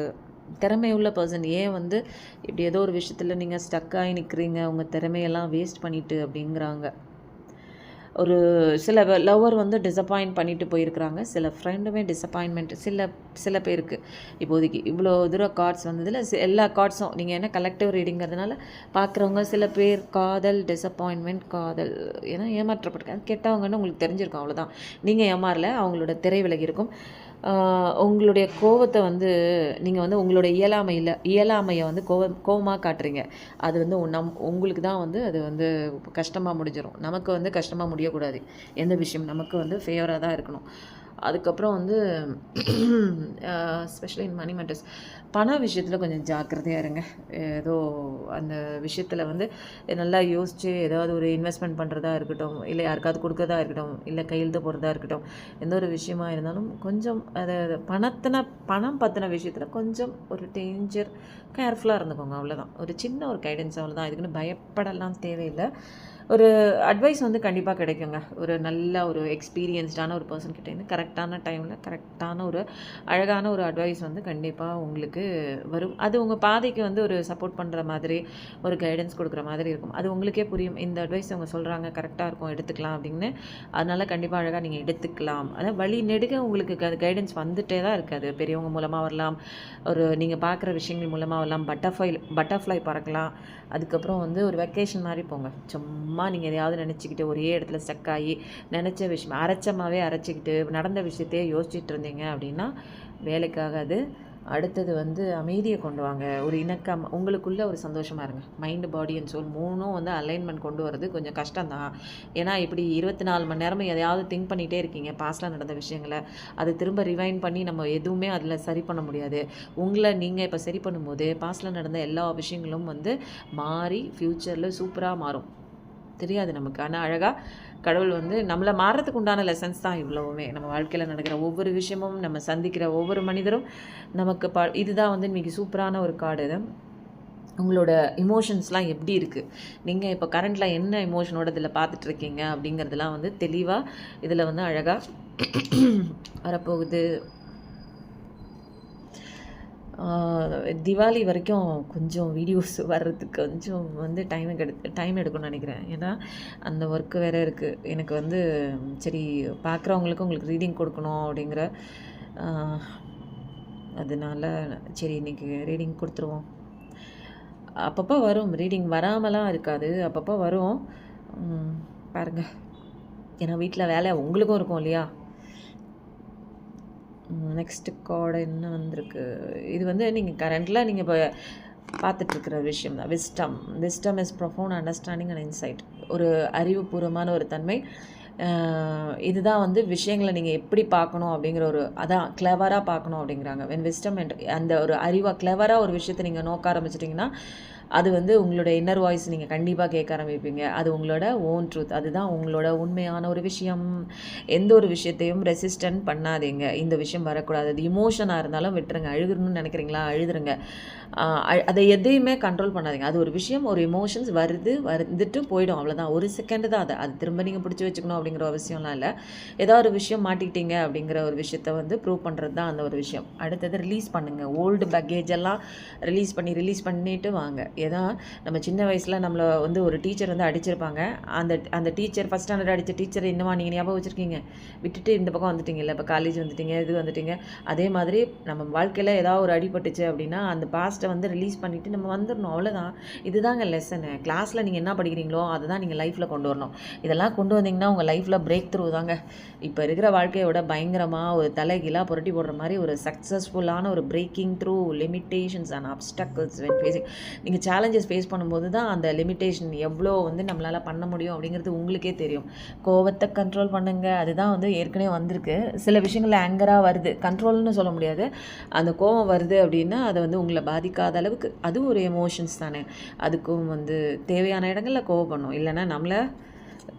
[SPEAKER 1] திறமையுள்ள பர்சன் ஏன் வந்து இப்படி ஏதோ ஒரு விஷயத்தில் நீங்கள் ஸ்டக்காகி நிற்கிறீங்க உங்கள் திறமையெல்லாம் வேஸ்ட் பண்ணிட்டு அப்படிங்கிறாங்க. ஒரு சில லவ்வர் வந்து டிசப்பாயிண்ட் பண்ணிட்டு போயிருக்கிறாங்க. சில ஃப்ரெண்டுமே டிசப்பாயின்மெண்ட் சில சில பேருக்கு. இப்போதைக்கு இவ்வளோ தூரம் கார்ட்ஸ் வந்ததில் எல்லா கார்ட்ஸும் நீங்கள் என்ன கலெக்டிவ் ரீடிங்கிறதுனால பார்க்குறவங்க சில பேர் காதல் டிசப்பாயின்மெண்ட் காதல் ஏன்னா ஏமாற்றப்பட்டிருக்காங்க. கெட்டவங்கன்னு உங்களுக்கு தெரிஞ்சிருக்கும் அவ்வளோதான் நீங்கள் ஏமாறல அவங்களோட திரை விலகி இருக்கும். உங்களுடைய கோவத்தை வந்து நீங்கள் வந்து உங்களுடைய இயலாமையில் இயலாமையை வந்து கோவ கோவமாக காட்டுறீங்க. அது வந்து நம் உங்களுக்கு தான் வந்து அது வந்து கஷ்டமாக முடிஞ்சிடும் நமக்கு வந்து கஷ்டமாக முடியக்கூடாது. எந்த விஷயம் நமக்கு வந்து ஃபேவராக தான் இருக்கணும். அதுக்கப்புறம் வந்து ஸ்பெஷலி இன் மணி மேட்டர்ஸ் பண விஷயத்தில் கொஞ்சம் ஜாக்கிரதையாக இருங்க. ஏதோ அந்த விஷயத்தில் வந்து நல்லா யோசித்து ஏதாவது ஒரு இன்வெஸ்ட்மெண்ட் பண்ணுறதா இருக்கட்டும் இல்லை யாருக்காவது கொடுக்கறதா இருக்கட்டும் இல்லை கையெழுத்து போடுறதா இருக்கட்டும் எந்த ஒரு விஷயமா இருந்தாலும் கொஞ்சம் அதை பணத்தின பணம் பற்றின விஷயத்தில் கொஞ்சம் ஒரு டேஞ்சர் கேர்ஃபுல்லாக இருந்துக்கோங்க அவ்வளோதான் ஒரு சின்ன ஒரு கைடன்ஸ் அவ்வளோதான் இதுக்குன்னு பயப்படலாம் தேவையில்லை. ஒரு அட்வைஸ் வந்து கண்டிப்பாக கிடைக்குங்க. ஒரு நல்ல ஒரு எக்ஸ்பீரியன்ஸ்டான ஒரு பர்சன் கிட்டேருந்து கரெக்டான டைமில் கரெக்டான ஒரு அழகான ஒரு அட்வைஸ் வந்து கண்டிப்பாக உங்களுக்கு வரும். அது உங்கள் பாதைக்கு வந்து ஒரு சப்போர்ட் பண்ணுற மாதிரி ஒரு கைடன்ஸ் கொடுக்குற மாதிரி இருக்கும். அது உங்களுக்கே புரியும். இந்த அட்வைஸ் அவங்க சொல்கிறாங்க கரெக்டாக இருக்கும் எடுத்துக்கலாம் அப்படின்னு. அதனால் கண்டிப்பாக அழகாக நீங்கள் எடுத்துக்கலாம். அதாவது வழி நெடுக உங்களுக்கு அது கைடன்ஸ் வந்துட்டே தான் இருக்காது. பெரியவங்க மூலமாக வரலாம். ஒரு நீங்கள் பார்க்குற விஷயங்கள் மூலமாக வரலாம். பட்டர்ஃப்ளை பட்டர்ஃப்ளை பறக்கலாம். அதுக்கப்புறம் வந்து ஒரு வெக்கேஷன் மாதிரி போங்க. சும்மா நீங்கள் எதையாவது நினச்சிக்கிட்டு ஒரே இடத்துல ஸ்டக் ஆகி நினச்ச விஷயம் அரைச்சமாகவே அரைச்சிக்கிட்டு நடந்த விஷயத்தையே யோசிச்சுட்டு இருந்தீங்க அப்படின்னா வேலைக்காகாது. அடுத்தது வந்து அமைதியை கொண்டு வாங்க. ஒரு இணக்கம் உங்களுக்குள்ளே ஒரு சந்தோஷமாக இருங்க. மைண்டு பாடி அண்ட் சோல் மூணும் வந்து அலைன்மெண்ட் கொண்டு வரது கொஞ்சம் கஷ்டம்தான். ஏன்னா இப்படி இருபத்தி நாலு மணி நேரமும் எதையாவது திங்க் பண்ணிகிட்டே இருக்கீங்க பாஸ்டில் நடந்த விஷயங்களை. அது திரும்ப ரிவைன் பண்ணி நம்ம எதுவுமே அதில் சரி பண்ண முடியாது. உங்களை நீங்கள் இப்போ சரி பண்ணும்போது பாஸ்டில் நடந்த எல்லா விஷயங்களும் வந்து மாறி ஃப்யூச்சரில் சூப்பராக மாறும். தெரியாது நமக்கு. ஆனால் அழகாக கடவுள் வந்து நம்மளை மாறுறதுக்கு உண்டான லெசன்ஸ் தான் இவ்வளவுமே. நம்ம வாழ்க்கையில் நடக்கிற ஒவ்வொரு விஷயமும் நம்ம சந்திக்கிற ஒவ்வொரு மனிதரும் நமக்கு ப இதுதான் வந்து இன்றைக்கி சூப்பரான ஒரு கார்டு உங்களோட இமோஷன்ஸ்லாம் எப்படி இருக்குது நீங்கள் இப்போ கரண்டில் என்ன இமோஷனோட இதில் பார்த்துட்ருக்கீங்க அப்படிங்கிறதுலாம் வந்து தெளிவாக இதில் வந்து அழகாக வரப்போகுது. திவாலி வரைக்கும் கொஞ்சம் வீடியோஸ் வர்றதுக்கு கொஞ்சம் வந்து டைம் எடு டைம் எடுக்கணும்னு நினைக்கிறேன். ஏன்னா அந்த ஒர்க்கு வேறு இருக்குது எனக்கு வந்து சரி பார்க்குறவங்களுக்கு உங்களுக்கு ரீடிங் கொடுக்கணும் அப்படிங்கிற அதனால சரி இன்றைக்கி ரீடிங் கொடுத்துருவோம். அப்பப்போ வரும். ரீடிங் வராமலாம் இருக்காது. அப்பப்போ வரும். பாருங்கள் ஏன்னா வீட்டில் வேலை உங்களுக்கும் இருக்கும் இல்லையா? நெக்ஸ்ட்டு கார்டு என்ன வந்திருக்கு? இது வந்து நீங்கள் கரண்டில் நீங்கள் இப்போ பார்த்துட்ருக்கிற விஷயம் தான். Wisdom wisdom is profound understanding and insight ஒரு அறிவுபூர்வமான ஒரு தன்மை. இதுதான் வந்து விஷயங்களை நீங்கள் எப்படி பார்க்கணும் அப்படிங்கிற ஒரு அதான் கிளவராக பார்க்கணும் அப்படிங்கிறாங்க. வென் விஸ்டம் அந்த ஒரு அறிவாக கிளவராக ஒரு விஷயத்தை நீங்கள் நோக்க ஆரம்பிச்சிட்டிங்கன்னா அது வந்து உங்களோட இன்னர் வாய்ஸ் நீங்கள் கண்டிப்பாக கேட்க ஆரம்பிப்பீங்க. அது உங்களோட ஓன் ட்ரூத் அதுதான் உங்களோட உண்மையான ஒரு விஷயம். எந்த ஒரு விஷயத்தையும் ரெசிஸ்டன்ட் பண்ணாதீங்க. இந்த விஷயம் வரக்கூடாது. அது இமோஷனாக இருந்தாலும் விட்டுருங்க. அழுகணும்னு நினைக்கிறீங்களா? அழுதுருங்க. அதை எதையுமே கண்ட்ரோல் பண்ணாதீங்க. அது ஒரு விஷயம் ஒரு எமோஷன்ஸ் வருது வந்துட்டு போயிடும். அவ்வளோதான் ஒரு செகண்டு தான் அதை. அது திரும்ப நீங்கள் பிடிச்சி வச்சுக்கணும் அப்படிங்கிற அவசியம்லாம் இல்லை. ஏதோ ஒரு விஷயம் மாட்டிக்கிட்டீங்க அப்படிங்கிற ஒரு விஷயத்த வந்து ப்ரூவ் பண்ணுறது தான் அந்த ஒரு விஷயம். அடுத்தது ரிலீஸ் பண்ணுங்கள் ஓல்டு பேக்கேஜ் எல்லாம் ரிலீஸ் பண்ணி ரிலீஸ் பண்ணிட்டு வாங்க. ஏதா நம்ம சின்ன வயசில் நம்மளை வந்து ஒரு டீச்சர் வந்து அடிச்சிருப்பாங்க. அந்த அந்த டீச்சர் ஃபஸ்ட் ஸ்டாண்டர்ட் அடித்த டீச்சர் இன்னுமா நீங்கள் ஞாபகம் வச்சுருக்கீங்க? விட்டுட்டு இந்த பக்கம் வந்துட்டீங்கல்ல. இப்போ காலேஜ் வந்துட்டீங்க இது வந்துட்டீங்க. அதே மாதிரி நம்ம வாழ்க்கையில் ஏதாவது ஒரு அடிபட்டுச்சு அப்படின்னா அந்த பாஸ்ட் பாஸ்ட்டை வந்து ரிலீஸ் பண்ணிவிட்டு நம்ம வந்துடணும் அவ்வளோதான் இதுதாங்க லெசனு கிளாஸில் நீங்கள் என்ன படிக்கிறீங்களோ அதுதான் நீங்கள் லைஃப்பில் கொண்டு வரணும். இதெல்லாம் கொண்டு வந்தீங்கன்னா உங்கள் லைஃப்பில் பிரேக் த்ரூ தாங்க. இப்போ இருக்கிற வாழ்க்கையோட பயங்கரமாக ஒரு தலைகீழாக புரட்டி போடுற மாதிரி ஒரு சக்ஸஸ்ஃபுல்லான ஒரு breaking through limitations and obstacles when facing நீங்கள் சேலஞ்சஸ் ஃபேஸ் பண்ணும்போது தான் அந்த லிமிட்டேஷன் எவ்வளோ வந்து நம்மளால் பண்ண முடியும் அப்படிங்கிறது உங்களுக்கே தெரியும். கோவத்தை கண்ட்ரோல் பண்ணுங்கள் அதுதான் வந்து ஏற்கனவே வந்திருக்கு. சில விஷயங்கள் ஆங்கராக வருது. கண்ட்ரோல்னு சொல்ல முடியாது. அந்த கோவம் வருது அப்படின்னா அதை வந்து உங்களை பாதிக்காத அளவுக்கு அதுவும் ஒரு எமோஷன்ஸ் தானே. அதுக்கும் வந்து தேவையான இடங்களில் கோவப்படணும். இல்லைன்னா நம்மளை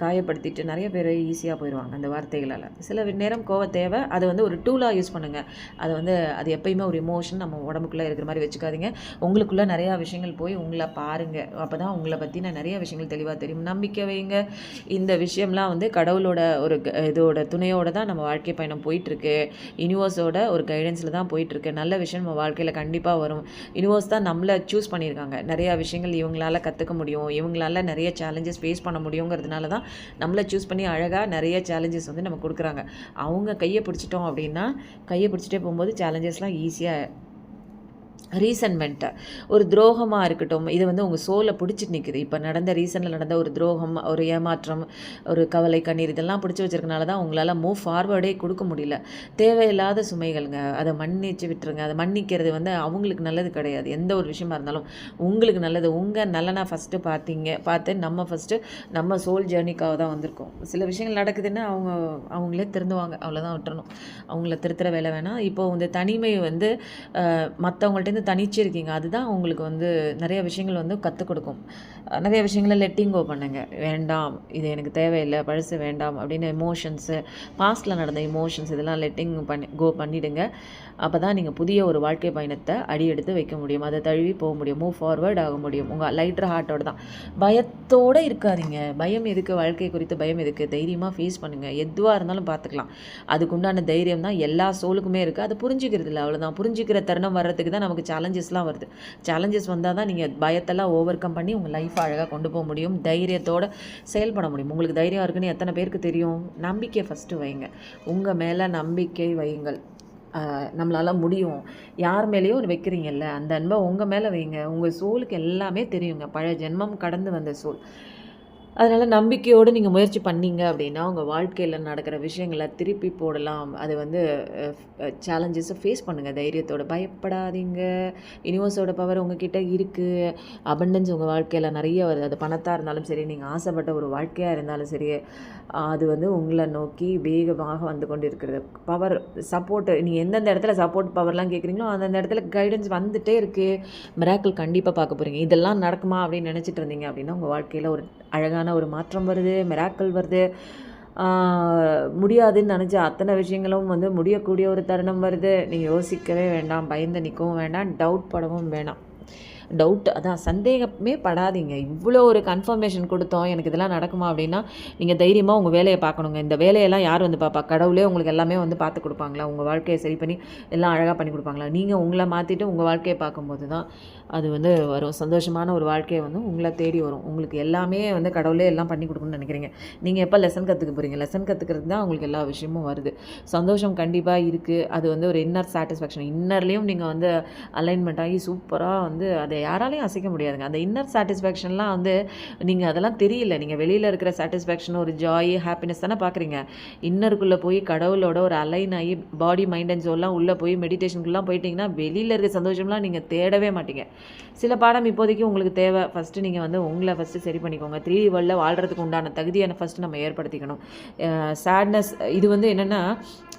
[SPEAKER 1] காயப்படுத்திட்டு நிறைய பேர் ஈஸியாக போயிடுவாங்க அந்த வார்த்தைகளால். சில நேரம் கோவ தேவை. அதை வந்து ஒரு டூலாக யூஸ் பண்ணுங்கள் அதை வந்து அது எப்பயுமே ஒரு இமோஷன் நம்ம உடம்புக்குள்ளே இருக்கிற மாதிரி வச்சுக்காதீங்க. உங்களுக்குள்ளே நிறையா விஷயங்கள் போய் உங்களை பாருங்கள் அப்போ தான் உங்களை பற்றின நிறைய விஷயங்கள் தெளிவாக தெரியும். நம்பிக்கை வைங்க. இந்த விஷயம்லாம் வந்து கடவுளோட ஒரு இதோட துணையோடு தான் நம்ம வாழ்க்கை பயணம் போயிட்டுருக்கு. யூனிவர்ஸோட ஒரு கைடன்ஸில் தான் போயிட்டுருக்கு. நல்ல விஷயம் நம்ம வாழ்க்கையில் கண்டிப்பாக வரும். யூனிவர்ஸ் தான் நம்மளை சூஸ் பண்ணியிருக்காங்க. நிறையா விஷயங்கள் இவங்களால் கற்றுக்க முடியும். இவங்களால நிறைய சேலஞ்சஸ் ஃபேஸ் பண்ண முடியுங்கிறதுனால தான் நம்மளை சூஸ் பண்ணி அழகாக நிறைய சேலஞ்சஸ் வந்து நம்ம கொடுக்குறாங்க. அவங்க கையை பிடிச்சிட்டோம் அப்படின்னா கையை பிடிச்சிட்டே போகும்போது சேலஞ்சஸ்லாம் ஈஸியாக ரீசன்மெண்ட்டை ஒரு துரோகமாக இருக்கட்டும் இது வந்து உங்கள் சோலை பிடிச்சிட்டு நிற்குது இப்போ நடந்த ரீசனில் நடந்த ஒரு துரோகம் ஒரு ஏமாற்றம் ஒரு கவலை கண்ணீர் இதெல்லாம் பிடிச்சி வச்சிருக்கனால தான் உங்களால் மூவ் ஃபார்வேர்டே கொடுக்க முடியல. தேவையில்லாத சுமைகள்ங்க. அதை மன்னிச்சு விட்டுருங்க. அதை மன்னிக்கிறது வந்து அவங்களுக்கு நல்லது கிடையாது. எந்த ஒரு விஷயமா இருந்தாலும் உங்களுக்கு நல்லது. உங்கள் நல்லனா ஃபஸ்ட்டு பார்த்தீங்க பார்த்து நம்ம ஃபஸ்ட்டு நம்ம சோல் ஜேர்னிக்காக தான் வந்திருக்கோம். சில விஷயங்கள் நடக்குதுன்னா அவங்க அவங்களே திருந்துவாங்க. அவ்வளோதான் விட்டுறணும். அவங்கள திருத்துற வேலை வேணாம். இப்போது இந்த தனிமை வந்து மற்றவங்கள்ட்டேருந்து தனிச்சு இருக்கீங்க அதுதான் உங்களுக்கு வந்து நிறைய விஷயங்கள் வந்து கற்றுக் கொடுக்கும். நிறைய விஷயங்களை லெட்டிங் கோ பண்ணுங்கள் வேண்டாம் இது எனக்கு தேவையில்லை பழசு வேண்டாம் அப்படின்னு எமோஷன்ஸு பாஸ்டில் நடந்த எமோஷன்ஸ் இதெல்லாம் லெட்டிங் பண்ணி கோ பண்ணிவிடுங்க அப்போ தான் நீங்கள் புதிய ஒரு வாழ்க்கை பயணத்தை அடியெடுத்து வைக்க முடியும். அதை தழுவி போக முடியும். மூவ் ஃபார்வர்ட் ஆக முடியும். உங்கள் லைட்டர் ஹார்ட்டோட தான். பயத்தோடு இருக்காதீங்க. பயம் எதுக்கு? வாழ்க்கை குறித்து பயம் எதுக்கு? தைரியமாக ஃபேஸ் பண்ணுங்கள் எதுவாக இருந்தாலும் பார்த்துக்கலாம். அதுக்குண்டான தைரியம் தான் எல்லா சோலுக்குமே இருக்குது அது புரிஞ்சுக்கிறது இல்லை. அவ்வளோதான் புரிஞ்சுக்கிற தருணம் வர்றதுக்கு தான் நமக்கு சேலஞ்சஸ்லாம் வருது. சேலஞ்சஸ் வந்தால் தான் நீங்கள் பயத்தெல்லாம் ஓவர் கம் பண்ணி உங்கள் லைஃப்பை அழகாக கொண்டு போக முடியும். தைரியத்தோடு செயல்பட முடியும். உங்களுக்கு தைரியம் இருக்குன்னு எத்தனை பேருக்கு தெரியும்? நம்பிக்கை ஃபஸ்ட்டு வைங்க. உங்கள் மேலே நம்பிக்கை வையுங்கள். நம்மளால் முடியும். யார் மேலேயோ ஒரு வைக்கிறீங்கல்ல? அந்த அன்பை உங்கள் மேலே வைங்க. உங்கள் சோலுக்கு எல்லாமே தெரியுங்க. பழைய ஜென்மம் கடந்து வந்த சோல் அதனால் நம்பிக்கையோடு நீங்கள் முயற்சி பண்ணீங்க அப்படின்னா உங்கள் வாழ்க்கையில் நடக்கிற விஷயங்களை திருப்பி போடலாம். அது வந்து சேலஞ்சஸை ஃபேஸ் பண்ணுங்கள் தைரியத்தோடு பயப்படாதீங்க. யூனிவர்ஸோட பவர் உங்ககிட்ட இருக்குது அபண்டன்ஸ் உங்கள் வாழ்க்கையில் நிறைய வருது. அது பணத்தாக இருந்தாலும் சரி நீங்கள் ஆசைப்பட்ட ஒரு வாழ்க்கையாக இருந்தாலும் சரி அது வந்து உங்களை நோக்கி வேகமாக வந்து கொண்டு இருக்கிறது பவர் சப்போர்ட்டு நீங்கள் எந்தெந்த இடத்துல சப்போர்ட் பவர்லாம் கேட்குறீங்களோ அந்தந்த இடத்துல கைடன்ஸ் வந்துகிட்டே இருக்குது மிராக்கிள் கண்டிப்பாக பார்க்க போகிறீங்க இதெல்லாம் நடக்குமா அப்படின்னு நினச்சிட்டு இருந்தீங்க அப்படின்னா உங்கள் வாழ்க்கையில் ஒரு அழகான ஒரு மாற்றம் வருது மிராக்கள் வருது. முடியாதுன்னு நினச்ச அத்தனை விஷயங்களும் வந்து முடியக்கூடிய ஒரு தருணம் வருது. நீங்கள் யோசிக்கவே வேண்டாம் பயந்து நிற்கவும் வேண்டாம் டவுட் படவும் வேணாம். டவுட் அதான் சந்தேகமே படாதீங்க. இவ்வளோ ஒரு கன்ஃபர்மேஷன் கொடுத்தோம் எனக்கு இதெல்லாம் நடக்குமா அப்படின்னா நீங்கள் தைரியமாக உங்கள் வேலையை பார்க்கணுங்க. இந்த வேலையெல்லாம் யார் வந்து பார்ப்பா? கடவுளே உங்களுக்கு எல்லாமே வந்து பார்த்து கொடுப்பாங்களா? உங்கள் வாழ்க்கையை சரி பண்ணி எல்லாம் அழகாக பண்ணி கொடுப்பாங்களா? நீங்கள் உங்களை மாற்றிட்டு உங்கள் வாழ்க்கையை பார்க்கும்போது தான் அது வந்து வரும் சந்தோஷமான ஒரு வாழ்க்கையை வந்து உங்களை தேடி வரும். உங்களுக்கு எல்லாமே வந்து கடவுளே எல்லாம் பண்ணி கொடுக்கணும்னு நினைக்கிறீங்க. நீங்கள் எப்போ லெசன் கற்றுக்க போகிறீங்க லெசன் கற்றுக்கிறது தான் உங்களுக்கு எல்லா விஷயமும் வருது. சந்தோஷம் கண்டிப்பாக இருக்குது அது வந்து ஒரு இன்னர் சாட்டிஸ்ஃபேக்ஷன் இன்னர்லேயும் நீங்கள் வந்து அலைன்மெண்ட் ஆகி சூப்பராக வந்து அதை யாராலையும் அசைக்க முடியாதுங்க. அந்த இன்னர் சாட்டிஸ்ஃபேக்ஷன்லாம் வந்து நீங்கள் அதெல்லாம் தெரியல. நீங்கள் வெளியில் இருக்கிற சாட்டிஸ்ஃபேக்ஷன் ஒரு ஜாய் ஹாப்பினஸ் தானே பார்க்குறீங்க இன்னருக்குள்ளே போய் கடவுளோட ஒரு அலைன் ஆகி பாடி மைண்ட் அண்ட் சோல்லாம் உள்ளே போய் மெடிடேஷனுக்குலாம் போயிட்டீங்கன்னா வெளியில் இருக்க சந்தோஷம்லாம் நீங்கள் தேடவே மாட்டீங்க. சில பாடம் இப்போதைக்கு உங்களுக்கு தேவை. ஃபஸ்ட்டு நீங்கள் வந்து உங்களை ஃபஸ்ட்டு சரி பண்ணிக்கோங்க. த்ரீ வேர்ல்டில் வாழ்கிறதுக்கு உண்டான தகுதியான ஃபஸ்ட்டு நம்ம ஏற்படுத்திக்கணும். சேட்னஸ் இது வந்து என்னென்னா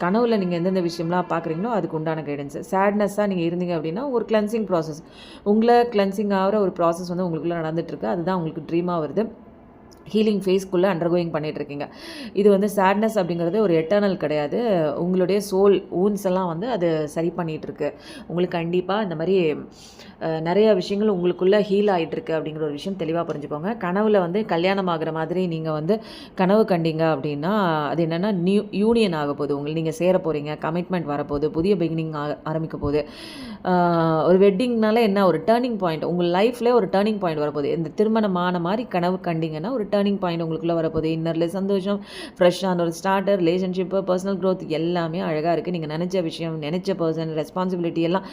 [SPEAKER 1] கனவுல நீங்கள் எந்தெந்த விஷயம்லாம் பார்க்குறீங்களோ அதுக்கு உண்டான கைடன்ஸ் சேட்னஸ்ஸாக நீங்கள் இருந்தீங்க அப்படின்னா ஒரு கிளென்சிங் ப்ராசஸ் உங்களை கிளென்சிங் ஆகிற ஒரு ப்ராசஸ் வந்து உங்களுக்குள்ளே நடந்துகிட்ருக்கு அதுதான் உங்களுக்கு ட்ரீமாக வருது. ஹீலிங் ஃபேஸ்க்குள்ளே அண்டர்கோயிங் பண்ணிகிட்ருக்கீங்க இது வந்து சேட்னஸ் அப்படிங்கிறது ஒரு எட்டர்னல் கிடையாது. உங்களுடைய சோல் ஊன்ஸ் எல்லாம் வந்து அது சரி பண்ணிகிட்ருக்கு உங்களுக்கு கண்டிப்பாக இந்த மாதிரி நிறைய விஷயங்கள் உங்களுக்குள்ளே ஹீல் ஆகிட்டுருக்கு அப்படிங்கிற ஒரு விஷயம் தெளிவாக புரிஞ்சுக்கோங்க. கனவில் வந்து கல்யாணம் ஆகிற மாதிரி நீங்கள் வந்து கனவு கண்டீங்க அப்படின்னா அது என்னென்னா நியூ யூனியன் ஆக போகுது உங்களுக்கு நீங்கள் சேர போகிறீங்க கமிட்மெண்ட் வரப்போகுது புதிய பிகினிங் ஆரம்பிக்க போகுது ஒரு வெட்டிங்னால என்ன ஒரு டேர்னிங் பாயிண்ட் உங்கள் லைஃப்லேயே ஒரு டேர்னிங் பாயிண்ட் வரப்போகுது. இந்த திருமணமான மாதிரி கனவு கண்டிங்கன்னா ஒரு டேர்னிங் பாயிண்ட் உங்களுக்குள்ளே வரப்போகுது. இன்னரில் சந்தோஷம் ஃப்ரெஷ்ஷான ஒரு ஸ்டார்டர் ரிலேஷன்ஷிப்பு பர்சனல் க்ரோத் எல்லாமே அழகாக இருக்குது நீங்கள் நினச்ச விஷயம் நினச்ச பர்சன் ரெஸ்பான்சிபிலிட்டி எல்லாம்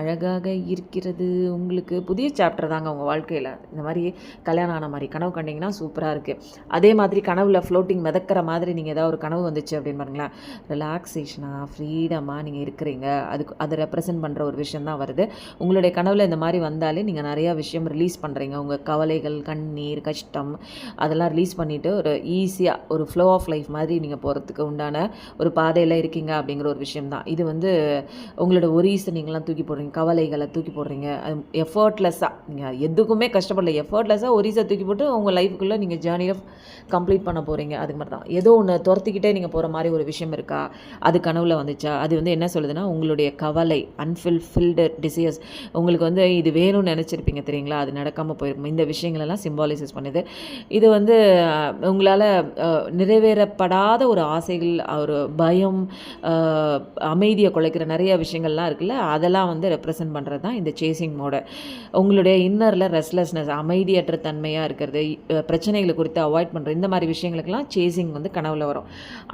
[SPEAKER 1] அழகாக இருக்கிறது. உங்களுக்கு புதிய சாப்டர் தாங்க உங்கள் வாழ்க்கையில். இந்த மாதிரி கல்யாணம் ஆன மாதிரி கனவு கண்டிங்கன்னா சூப்பராக இருக்குது அதே மாதிரி கனவில் ஃப்ளோட்டிங் மிதக்கிற மாதிரி நீங்கள் ஏதாவது ஒரு கனவு வந்துச்சு அப்படின்னு பாருங்களேன். ரிலாக்ஸேஷனாக ஃப்ரீடமாக நீங்கள் இருக்கிறீங்க. அதுக்கு அதை ரெப்ரசன்ட் பண்ணுற ஒரு விஷயம் தான் வருது. உங்களுடைய கனவில் இந்த மாதிரி வந்தாலே நீங்கள் நிறையா விஷயம் ரிலீஸ் பண்ணுறீங்க உங்கள் கவலைகள் கண்ணீர் கஷ்டம் அதெல்லாம் ரிலீஸ் பண்ணிவிட்டு ஒரு ஈஸியாக ஒரு ஃப்ளோ ஆஃப் லைஃப் மாதிரி நீங்கள் போகிறதுக்கு உண்டான ஒரு பாதையில் இருக்கீங்க அப்படிங்கிற ஒரு விஷயம் தான் இது வந்து உங்களோட ஒரீஸை நீங்களாம் தூக்கி போடுறீங்க. கவலைகளை தூக்கி போடுறீங்க. அது எஃபர்ட்லெஸ்ஸாக நீங்கள் எதுக்குமே கஷ்டப்படல. எஃபர்ட்லெஸ்ஸாக ஒரீஸை தூக்கி போட்டு உங்கள் லைஃபுக்குள்ளே நீங்கள் ஜேர்னியில் கம்ப்ளீட் பண்ண போகிறீங்க அதுக்கு மாதிரி தான் ஏதோ ஒன்று துரத்திக்கிட்டே நீங்கள் போகிற மாதிரி ஒரு விஷயம் இருக்கா? அது கனவில் வந்துச்சா? அது வந்து என்ன சொல்லுதுன்னா உங்களுடைய கவலை ஃபில்டு டிசீஸ் உங்களுக்கு வந்து இது வேணும்னு நினச்சிருப்பீங்க தெரியுங்களா? அது நடக்காமல் போயிருக்கும். இந்த விஷயங்களெல்லாம் சிம்பாலிசிஸ் பண்ணுது. இது வந்து உங்களால் நிறைவேறப்படாத ஒரு ஆசைகள் ஒரு பயம் அமைதியை குலைக்கிற நிறைய விஷயங்கள்லாம் இருக்குல்ல? அதெல்லாம் வந்து ரெப்ரசன்ட் பண்ணுறது தான் இந்த சேசிங் மோட உங்களுடைய இன்னரில் ரெஸ்ட்லெஸ்னஸ் அமைதியற்ற தன்மையாக இருக்கிறது பிரச்சனைகளை குறித்து அவாய்ட் பண்ணுற இந்த மாதிரி விஷயங்களுக்கெல்லாம் சேசிங் வந்து கனவில் வரும்.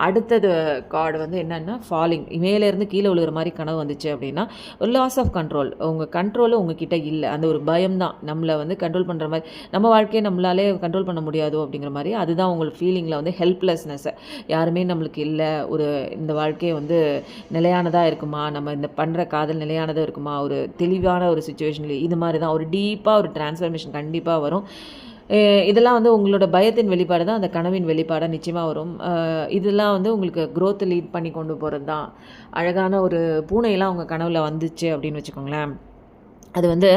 [SPEAKER 1] அடுத்தது கார்டு வந்து என்னென்னா ஃபாலிங் மேலேருந்து கீழே விழுகிற மாதிரி கனவு வந்துச்சு அப்படின்னா ஒரு லாஸ் ஆஃப் கண்ட்ரோல் உங்கள் கண்ட்ரோலும் உங்ககிட்ட இல்லை. அந்த ஒரு பயம் தான் நம்மளை வந்து கண்ட்ரோல் பண்ணுற மாதிரி நம்ம வாழ்க்கையை நம்மளாலே கண்ட்ரோல் பண்ண முடியாதோ அப்படிங்கிற மாதிரி அதுதான் உங்களுக்கு ஃபீலிங்கில் வந்து ஹெல்ப்லெஸ்னஸ்ஸை யாருமே நம்மளுக்கு இல்லை. ஒரு இந்த வாழ்க்கையை வந்து நிலையானதாக இருக்குமா? நம்ம இந்த பண்ணுற காதல் நிலையானதாக இருக்குமா? ஒரு தெளிவான ஒரு சுச்சுவேஷனில் இது மாதிரி தான் ஒரு டீப்பாக ஒரு டிரான்ஸ்ஃபர்மேஷன் கண்டிப்பாக வரும். இதெல்லாம் வந்து உங்களோட பயத்தின் வெளிப்பாடு தான் அந்த கனவின் வெளிப்பாடாக நிச்சயமாக வரும். இதெல்லாம் வந்து உங்களுக்கு க்ரோத் லீட் பண்ணி கொண்டு போகிறது தான் அழகான ஒரு பூனையெல்லாம் உங்கள் கனவில் வந்துச்சு அப்படின்னு வச்சுக்கோங்களேன். அது வந்து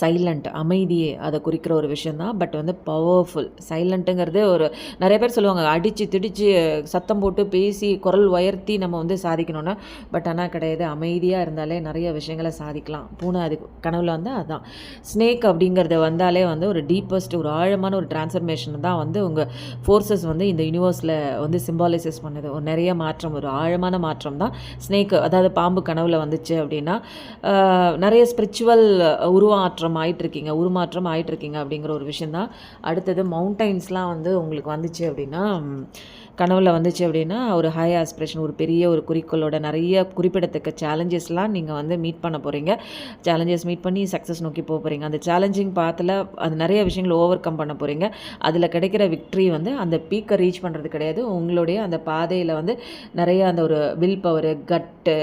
[SPEAKER 1] சைலண்ட் அமைதியே அதை குறிக்கிற ஒரு விஷயந்தான் பட் வந்து பவர்ஃபுல் சைலண்ட்டுங்கிறது ஒரு நிறைய பேர் சொல்லுவாங்க அடித்து திடிச்சு சத்தம் போட்டு பேசி குரல் உயர்த்தி நம்ம வந்து சாதிக்கணும்னா. பட் ஆனால் கிடையாது. அமைதியாக இருந்தாலே நிறைய விஷயங்களை சாதிக்கலாம். பூனை அது கனவில் வந்து அதுதான் ஸ்னேக் அப்படிங்கிறத வந்தாலே வந்து ஒரு டீப்பஸ்ட் ஒரு ஆழமான ஒரு டிரான்ஸ்ஃபர்மேஷன் தான் வந்து உங்கள் ஃபோர்ஸஸ் வந்து இந்த யூனிவர்ஸில் வந்து சிம்பாலைசஸ் பண்ணுது. ஒரு நிறைய மாற்றம் ஒரு ஆழமான மாற்றம் தான். ஸ்னேக் அதாவது பாம்பு கனவில் வந்துச்சு அப்படின்னா நிறைய ஸ்பிரிச்சுவல் உருமாற்றம் ஆகிட்டுருக்கீங்க உருமாற்றம் ஆகிட்டுருக்கீங்க அப்படிங்கிற ஒரு விஷயந்தான் அடுத்தது மவுண்டைன்ஸ்லாம் வந்து உங்களுக்கு வந்துச்சு அப்படின்னா கனவில் வந்துச்சு அப்படின்னா ஒரு ஹை ஆஸ்பிரேஷன் ஒரு பெரிய ஒரு குறிக்கோளோட நிறைய குறிப்பிடத்தக்க சேலஞ்சஸ்லாம் நீங்கள் வந்து மீட் பண்ண போகிறீங்க சேலஞ்சஸ் மீட் பண்ணி சக்ஸஸ் நோக்கி போக போகிறீங்க அந்த சேலஞ்சிங் பாத்தில் அது நிறைய விஷயங்கள் ஓவர் கம் பண்ண போகிறீங்க அதில் கிடைக்கிற விக்ட்ரி வந்து அந்த பீக்கை ரீச் பண்ணுறது கிடையாது. உங்களுடைய அந்த பாதையில் வந்து நிறைய அந்த ஒரு வில் பவர் கட்டு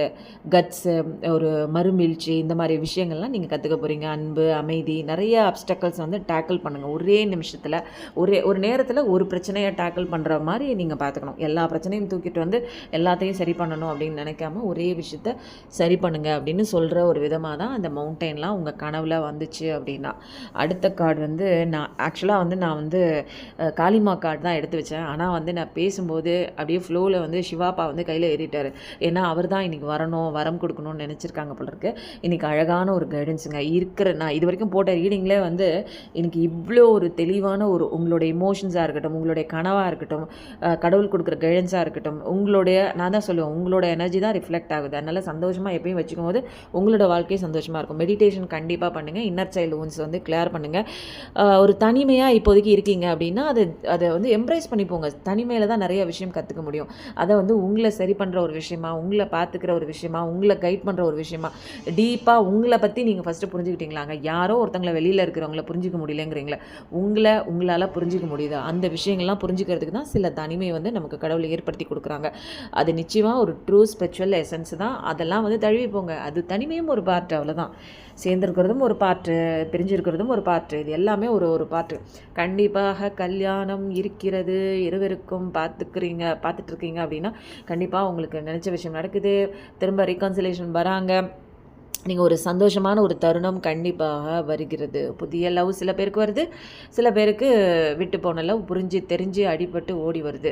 [SPEAKER 1] கட்ஸு ஒரு மறுமீழ்ச்சி இந்த மாதிரி விஷயங்கள்லாம் நீங்கள் கற்றுக்க போகிறீங்க அன்பு அமைதி நிறைய அப்டக்கல்ஸ் வந்து டேக்கிள் பண்ணுங்கள் ஒரே நிமிஷத்தில் ஒரே ஒரு நேரத்தில் ஒரு பிரச்சனையை டேக்கிள் பண்ணுற மாதிரி நீங்கள் பார்த்துக்கணும். எல்லா பிரச்சனையும் தூக்கிட்டு வந்து எல்லாத்தையும் சரி பண்ணணும் அப்படின்னு நினைக்காம ஒரே விஷயத்த சரி பண்ணுங்க அப்படின்னு சொல்கிற ஒரு விதமாக தான் அந்த மவுண்டெயின்லாம் உங்கள் கனவில் வந்துச்சு அப்படின்னா. அடுத்த கார்டு வந்து நான் ஆக்சுவலாக வந்து நான் வந்து காளிமா கார்டு தான் எடுத்து வச்சேன். ஆனால் வந்து நான் பேசும்போது அப்படியே ஃப்ளோவில் வந்து சிவாப்பா வந்து கையில் ஏறிட்டார். ஏன்னா அவர் தான் இன்றைக்கி வரணும் வரம் கொடுக்கணும்னு நினச்சிருக்காங்க போல இருக்கு. இன்றைக்கி அழகான ஒரு கைடன்ஸுங்க இருக்கிற நான் இது வரைக்கும் போட்ட ரீடிங்லேயே வந்து இன்னைக்கு இவ்வளோ ஒரு தெளிவான ஒரு உங்களோட இமோஷன்ஸாக இருக்கட்டும் உங்களுடைய கனவாக இருக்கட்டும் கடவுள் கடவுள் கொடுக்குற கைடன்ஸாக இருக்கட்டும் உங்களுடைய நான் தான் சொல்லுவேன் உங்களோட எனர்ஜி தான் ரிஃப்ளெக்ட் ஆகுது. அதனால் சந்தோஷமாக எப்பயும் வச்சுக்கும் போது உங்களோட வாழ்க்கையும் சந்தோஷமாக இருக்கும். மெடிடேஷன் கண்டிப்பாக பண்ணுங்கள் இன்னர் சைல்டு ஊன்ஸ் வந்து கிளியர் பண்ணுங்கள் ஒரு தனிமையாக இப்போதைக்கு இருக்கீங்க அப்படின்னா அது அதை வந்து எம்ப்ரேஸ் பண்ணிப்போங்க தனிமையில் தான் நிறைய விஷயம் கற்றுக்க முடியும். அதை வந்து உங்களை சரி பண்ணுற ஒரு விஷயமா உங்களை பார்த்துக்கிற ஒரு விஷயமா உங்களை கைட் பண்ணுற ஒரு விஷயமா டீப்பாக உங்களை பற்றி நீங்கள் ஃபஸ்ட்டு புரிஞ்சுக்கிட்டீங்களாங்க. யாரோ ஒருத்தங்களை வெளியில் இருக்கிறவங்கள புரிஞ்சிக்க முடியலங்கிறீங்களா உங்களை உங்களால் புரிஞ்சிக்க முடியுதா. அந்த விஷயங்கள்லாம் புரிஞ்சுக்கிறதுக்கு தான் சில தனிமை வந்து நமக்கு கடவுள் ஏற்படுத்தி கொடுக்குறாங்க. அது நிச்சயமாக ஒரு ட்ரூ ஸ்பிரிச்சுவல் எசன்ஸ் தான். அதெல்லாம் வந்து தழுவி போங்க. அது தனிமையும் ஒரு பார்ட் அவ்வளோதான் சேர்ந்துருக்கிறதும் ஒரு பாட்டு பிரிஞ்சிருக்கிறதும் ஒரு பாட்டு இது எல்லாமே ஒரு ஒரு பாட்டு கண்டிப்பாக கல்யாணம் இருக்கிறது இருவருக்கும் பார்த்துக்கிறீங்க பார்த்துட்ருக்கீங்க அப்படின்னா கண்டிப்பாக உங்களுக்கு நினச்ச விஷயம் நடக்குது. திரும்ப ரீகன்சிலேஷன் வராங்க. நீங்கள் ஒரு சந்தோஷமான ஒரு தருணம் கண்டிப்பாக வருகிறது. புதிய லவ் சில பேருக்கு வருது. சில பேருக்கு விட்டு போன லவ் புரிஞ்சு தெரிஞ்சு அடிபட்டு ஓடி வருது.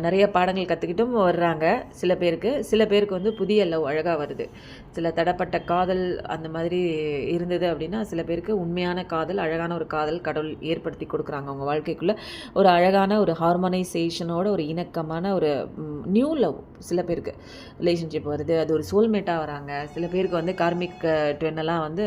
[SPEAKER 1] நிறைய பாடங்கள் கற்றுக்கிட்டும் வர்றாங்க சில பேருக்கு. சில பேருக்கு வந்து புதிய லவ் அழகாக வருது. சில தடப்பட்ட காதல் அந்த மாதிரி இருந்தது அப்படின்னா சில பேருக்கு உண்மையான காதல் அழகான ஒரு காதல் கடவுள் ஏற்படுத்தி கொடுக்குறாங்க அவங்க வாழ்க்கைக்குள்ளே. ஒரு அழகான ஒரு ஹார்மோனைசேஷனோட ஒரு இணக்கமான ஒரு நியூ லவ் சில பேருக்கு ரிலேஷன்ஷிப் வருது. அது ஒரு சோல்மேட்டாக வராங்க. சில பேருக்கு வந்து கார்மிக் ட்வென்னெல்லாம் வந்து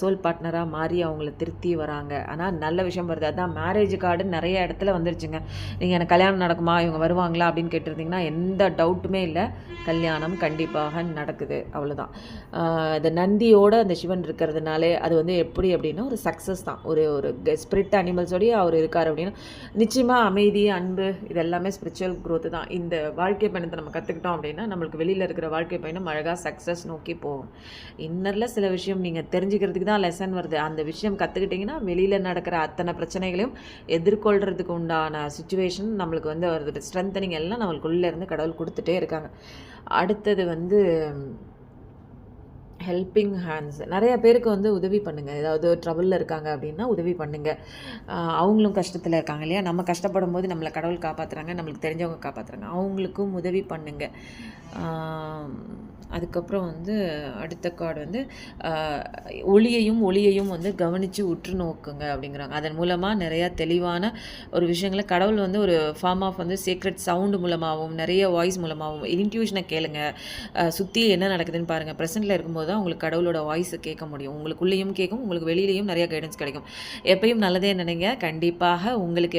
[SPEAKER 1] சோல் பார்ட்னராக மாறி அவங்கள திருத்தி வராங்க. ஆனால் நல்ல விஷயம் வருது. அதான் மேரேஜ் கார்டு நிறைய இடத்துல வந்துருச்சுங்க. நீங்கள் எனக்கு கல்யாணம் நடக்குமா? இவங்க வருவாங்களா? அப்படின்னு கேட்டிருந்தீங்கன்னா எந்த டவுட்டுமே இல்லை. கல்யாணம் கண்டிப்பாக நடக்குது. அவ்வளோதான் இந்த நந்தியோட அந்த சிவன் இருக்கிறதுனாலே அது வந்து எப்படி அப்படின்னா ஒரு சக்ஸஸ் தான். ஒரு ஒரு ஸ்பிரிட் அனிமல்ஸோடய அவர் இருக்கார் அப்படின்னா நிச்சயமாக அமைதி அன்பு இது எல்லாமே ஸ்பிரிச்சுவல் growth தான். இந்த வாழ்க்கை பயணத்தை நம்ம கற்றுக்கிட்டோம் அப்படின்னா நம்மளுக்கு வெளியில் இருக்கிற வாழ்க்கை பயணம் அழகாக சக்ஸஸ் நோக்கி போகும். இன்னரில் சில விஷயம் நீங்கள் தெரிஞ்சுக்கிறதுக்கு தான் லெசன் வருது. அந்த விஷயம் கற்றுக்கிட்டிங்கன்னா வெளியில் நடக்கிற அத்தனை பிரச்சனைகளையும் எதிர்கொள்கிறதுக்கு உண்டான சுச்சுவேஷன் நம்மளுக்கு வந்து ஒரு ஸ்ட்ரென்தனிங் எல்லாம் நம்மளுக்குள்ளேருந்து கடவுள் கொடுத்துட்டே இருக்காங்க. அடுத்தது வந்து ஹெல்பிங் ஹேண்ட்ஸ் நிறைய பேருக்கு வந்து உதவி பண்ணுங்கள் ஏதாவது ட்ரபிளில் இருக்காங்க அப்படின்னா உதவி பண்ணுங்கள் அவங்களும் கஷ்டத்தில் இருக்காங்க இல்லையா? நம்ம கஷ்டப்படும் போது நம்மளை கடவுள் காப்பாற்றுறாங்க நம்மளுக்கு தெரிஞ்சவங்க காப்பாற்றுறாங்க அவங்களுக்கும் உதவி பண்ணுங்கள் அதுக்கப்புறம் வந்து அடுத்த கார்டு வந்து ஒளியையும் ஒளியையும் வந்து கவனித்து உற்று நோக்குங்க அப்படிங்கிறாங்க. அதன் மூலமாக நிறையா தெளிவான ஒரு விஷயங்களை கடவுள் வந்து ஒரு ஃபார்ம் ஆஃப் வந்து சீக்ரெட் சவுண்டு மூலமாகவும் நிறைய வாய்ஸ் மூலமாகவும் இன்ட்யூஷனை கேளுங்க. சுற்றி என்ன நடக்குதுன்னு பாருங்கள் ப்ரெசென்ட்டில் இருக்கும்போது தான் உங்களுக்கு கடவுளோட வாய்ஸை கேட்க முடியும். உங்களுக்குள்ளேயும் கேட்கும் உங்களுக்கு வெளியிலையும் நிறைய கைடன்ஸ் கிடைக்கும். எப்பயும் நல்லதே நினைங்க. கண்டிப்பாக உங்களுக்கு